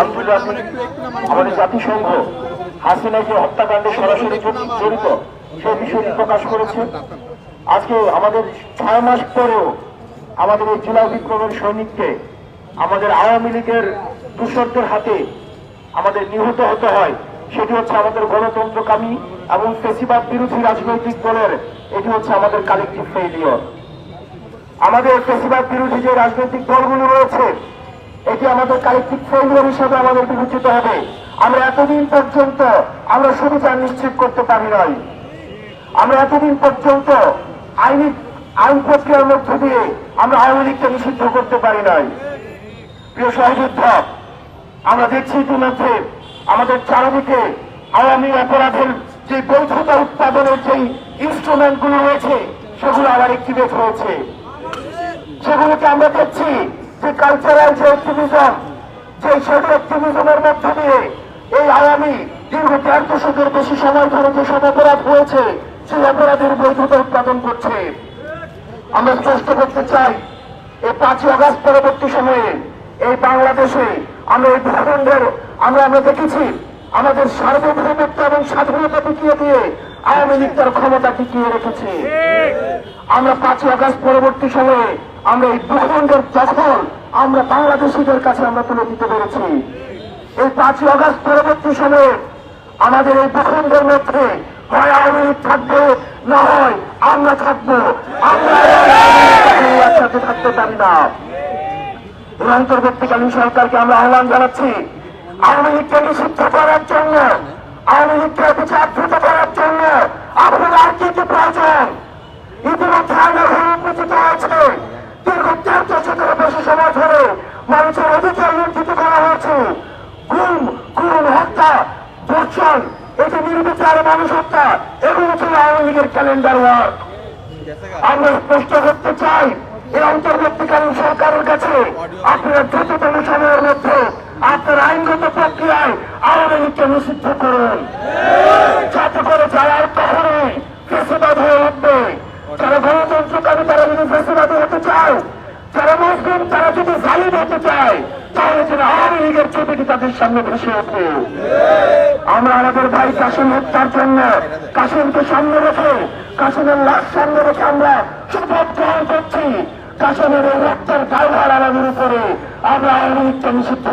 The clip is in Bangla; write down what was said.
আন্তর্জাতিক আমাদের জাতিসংঘ, হাসিনাকে হত্যাকাণ্ডে সরাসরি জড়িত। সেই বিষয়টি প্রকাশ করেছে। আজকে আমাদের ছয় মাস পরেও আমাদের এই জেলা বিপ্লবের সৈনিককে আমাদের আওয়ামী লীগের দূষরদের হাতে আমাদের নিহত হতে হয়। সেটি হচ্ছে আমাদের গণতন্ত্রকামী এবং ফেসিবাদ বিরোধী রাজনৈতিক দলের, এটি হচ্ছে আমাদের কালেকটিভ ফেইলিয়র আমাদের ফেসিবাদ বিরোধী যে রাজনৈতিক দলগুলো রয়েছে, এটি আমাদের কালেকটিভ ফেইলিয়র হিসেবে আমাদের বিবেচিত হবে। আমরা এতদিন পর্যন্ত আমরা সুবিধা নিশ্চিত করতে পারি নাই। আমরা এতদিন পর্যন্ত আইনি, আইন প্রক্রিয়ার মধ্য দিয়ে আমরা আওয়ামী লীগকে নিষিদ্ধ করতে পারি নাই। প্রিয় সহযোদ্ধা, আমরা দেখছি ইতিমধ্যে আমাদের চারিদিকে আওয়ামী অপরাধের যে বৈধতা উৎপাদনের যে ইনস্ট্রুমেন্টগুলো রয়েছে, সেগুলো আবার একটিভেট হয়েছে। সেগুলোকে আমরা দেখছি যে কালচারাল যে অ্যাক্টিভিজম যে সেই অ্যাক্টিভিজমের মধ্য দিয়ে এই আওয়ামী দীর্ঘ দেড় দশকের বেশি সময় ধরে যে সব অপরাধ হয়েছে, সেই অপরাধের বৈধতা উৎপাদন করছে। আমরা স্পষ্ট করতে চাই, এই পাঁচই আগস্ট পরবর্তী সময়ে এই বাংলাদেশে আমরা এই ভূখণ্ডের, আমরা আমরা দেখেছি আমাদের সার্বভৌমত্ব এবং স্বাধীনতা টিকিয়ে দিয়ে আওয়ামী লীগ তার ক্ষমতা টিকিয়ে রেখেছে। আমরা পাঁচই আগস্ট পরবর্তী সময়ে আমরা এই ভূখণ্ডের দখল আমরা বাংলাদেশিদের কাছে আমরা তুলে দিতে পেরেছি। এই পাঁচই আগস্ট পরবর্তী সময়ে আমাদের এই ভূখণ্ডের মধ্যে হয় আওয়ামী লীগ থাকবে, না হয় আমরা থাকব। আমরা একসাথে থাকতে পারি না। অন্তর্বর্তীকালীন সরকারকে আমরা আহ্বান জানাচ্ছি, আওয়ামী লীগকে নিষিদ্ধ করার জন্য, আওয়ামী লীগকে বিচার দ্রুত করার জন্য আপনার আর কি কি প্রয়োজন? ইতিমধ্যে আইনের উপস্থিত হয়েছে দীর্ঘ দেড় দশকের বেশি সময় মানুষের অধিকার লুণ্ঠিত করা হয়েছে। গুম, খুন, হত্যা, ধর্ষণ এটি নির্বিচারে মানুষ হত্যা, এগুলো ছিল আওয়ামী লীগের ক্যালেন্ডার ওয়ার্ক আমরা স্পষ্ট করতে চাই, এই অন্তর্বর্তীকালীন সরকারের কাছে আপনারা দ্রুততম সময়ের মধ্যে আপনার আইনগত প্রক্রিয়ায় আওয়ামী লীগকে নিষিদ্ধ করুন। যদি চাই, তাহলে যেন আওয়ামী লীগের ছবিটি তাদের সামনে ভেসে ওঠে আমরা আমাদের ভাই কাশিম হত্যার জন্য কাশিমকে সামনে রেখে কাশিমের লাশ সামনে রেখে আমরা শপথ গ্রহণ করছি। কাশিমের রক্তের দায়ভার আমাদের উপরে আমরা আওয়ামী লীগকে নিষিদ্ধ